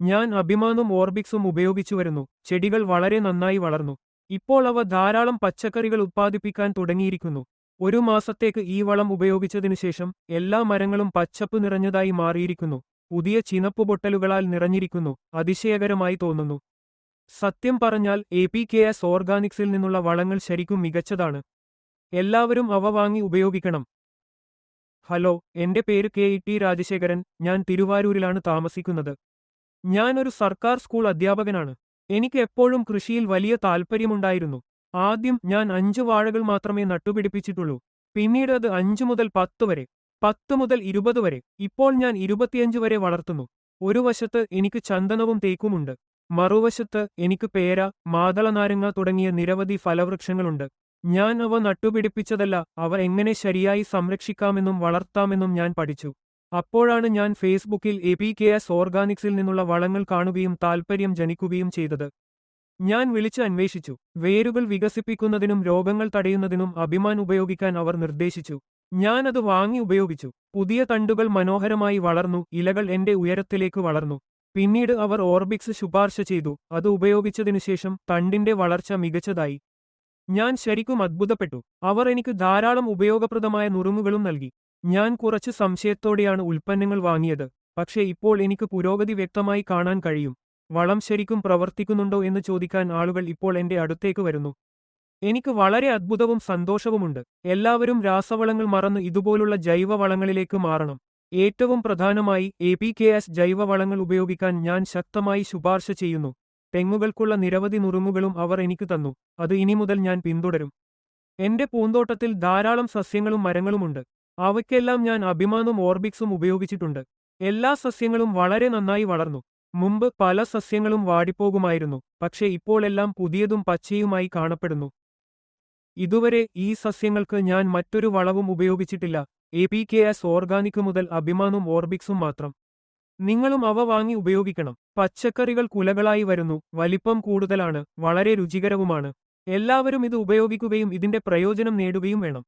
ഞാൻ അഭിമാനും ഓർബിക്സും ഉപയോഗിച്ചു വരുന്നു. ചെടികൾ വളരെ നന്നായി വളർന്നു. ഇപ്പോൾ അവ ധാരാളം പച്ചക്കറികൾ ഉത്പാദിപ്പിക്കാൻ തുടങ്ങിയിരിക്കുന്നു. ഒരു മാസത്തേക്ക് ഈ വളം ഉപയോഗിച്ചതിനു ശേഷം എല്ലാ മരങ്ങളും പച്ചപ്പ് നിറഞ്ഞതായി മാറിയിരിക്കുന്നു. പുതിയ ചിനപ്പ് പൊട്ടലുകളാൽ നിറഞ്ഞിരിക്കുന്നു. അതിശയകരമായി തോന്നുന്നു. സത്യം പറഞ്ഞാൽ എ പി കെ എസ് ഓർഗാനിക്സിൽ നിന്നുള്ള വളങ്ങൾ ശരിക്കും മികച്ചതാണ്. എല്ലാവരും അവ വാങ്ങി ഉപയോഗിക്കണം. ഹലോ എന്റെ പേര് കെ ഇ ടി രാജശേഖരൻ. ഞാൻ തിരുവാരൂരിലാണ് താമസിക്കുന്നത്. ഞാൻ ഒരു സർക്കാർ സ്കൂൾ അധ്യാപകനാണ്. എനിക്ക് എപ്പോഴും കൃഷിയിൽ വലിയ താൽപ്പര്യമുണ്ടായിരുന്നു. ആദ്യം ഞാൻ അഞ്ച് വാഴകൾ മാത്രമേ നട്ടുപിടിപ്പിച്ചിട്ടുള്ളൂ. പിന്നീട് അത് അഞ്ചു മുതൽ പത്ത് വരെ പത്ത് മുതൽ ഇരുപത് വരെ ഇപ്പോൾ ഞാൻ ഇരുപത്തിയഞ്ച് വരെ വളർത്തുന്നു. ഒരു വശത്ത് എനിക്ക് ചന്ദനവും തേക്കുമുണ്ട്. മറുവശത്ത് എനിക്ക് പേര മാതളനാരങ്ങ തുടങ്ങിയ നിരവധി ഫലവൃക്ഷങ്ങളുണ്ട്. ഞാൻ അവ നട്ടുപിടിപ്പിച്ചതല്ല അവ എങ്ങനെ ശരിയായി സംരക്ഷിക്കാമെന്നും വളർത്താമെന്നും ഞാൻ പഠിച്ചു. അപ്പോഴാണ് ഞാൻ ഫേസ്ബുക്കിൽ എ പി കെ എസ് ഓർഗാനിക്സിൽ നിന്നുള്ള വളങ്ങൾ കാണുകയും താൽപ്പര്യം ജനിക്കുകയും ചെയ്തത്. ഞാൻ വിളിച്ച് അന്വേഷിച്ചു. വേരുകൾ വികസിപ്പിക്കുന്നതിനും രോഗങ്ങൾ തടയുന്നതിനും അഭിമാൻ ഉപയോഗിക്കാൻ അവർ നിർദ്ദേശിച്ചു. ഞാൻ അത് വാങ്ങി ഉപയോഗിച്ചു. പുതിയ തണ്ടുകൾ മനോഹരമായി വളർന്നു ഇലകൾ എന്റെ ഉയരത്തിലേക്ക് വളർന്നു. പിന്നീട് അവർ ഓർബിക്സ് ശുപാർശ ചെയ്തു. അത് ഉപയോഗിച്ചതിനുശേഷം തണ്ടിന്റെ വളർച്ച മികച്ചതായി. ഞാൻ ശരിക്കും അത്ഭുതപ്പെട്ടു. അവർ എനിക്ക് ധാരാളം ഉപയോഗപ്രദമായ നുറുങ്ങുകളും നൽകി. ഞാൻ കുറച്ച് സംശയത്തോടെയാണ് ഉൽപ്പന്നങ്ങൾ വാങ്ങിയത് പക്ഷേ ഇപ്പോൾ എനിക്ക് പുരോഗതി വ്യക്തമായി കാണാൻ കഴിയും. വളം ശരിക്കും പ്രവർത്തിക്കുന്നുണ്ടോ എന്ന് ചോദിക്കാൻ ആളുകൾ ഇപ്പോൾ എന്റെ അടുത്തേക്ക് വരുന്നു. എനിക്ക് വളരെ അത്ഭുതവും സന്തോഷവുമുണ്ട്. എല്ലാവരും രാസവളങ്ങൾ മറന്ന് ഇതുപോലുള്ള ജൈവവളങ്ങളിലേക്ക് മാറണം. ഏറ്റവും പ്രധാനമായി എ പി കെ എസ് ജൈവവളങ്ങൾ ഉപയോഗിക്കാൻ ഞാൻ ശക്തമായി ശുപാർശ ചെയ്യുന്നു. തെങ്ങുകൾക്കുള്ള നിരവധി നുറുങ്ങുകളും അവർ എനിക്ക് തന്നു. അത് ഇനി മുതൽ ഞാൻ പിന്തുടരും. എന്റെ പൂന്തോട്ടത്തിൽ ധാരാളം സസ്യങ്ങളും മരങ്ങളുമുണ്ട്. അവയ്ക്കെല്ലാം ഞാൻ അഭിമാനും ഓർബിക്സും ഉപയോഗിച്ചിട്ടുണ്ട്. എല്ലാ സസ്യങ്ങളും വളരെ നന്നായി വളർന്നു. മുമ്പ് പല സസ്യങ്ങളും വാടിപ്പോകുമായിരുന്നു. പക്ഷേ ഇപ്പോൾ എല്ലാം പുതിയതും പച്ചയുമായി കാണപ്പെടുന്നു. ഇതുവരെ ഈ സസ്യങ്ങൾക്ക് ഞാൻ മറ്റൊരു വളവും ഉപയോഗിച്ചിട്ടില്ല. A P K S organic മുതൽ അഭിമാനും ഓർബിക്സും മാത്രം. നിങ്ങളും അവ വാങ്ങി ഉപയോഗിക്കണം. പച്ചക്കറികൾ കുലകളായി വരുന്നു. വലിപ്പം കൂടുതലാണ്. വളരെ രുചികരവുമാണ്. എല്ലാവരും ഇത് ഉപയോഗിക്കുകയും ഇതിന്റെ പ്രയോജനം നേടുകയും വേണം.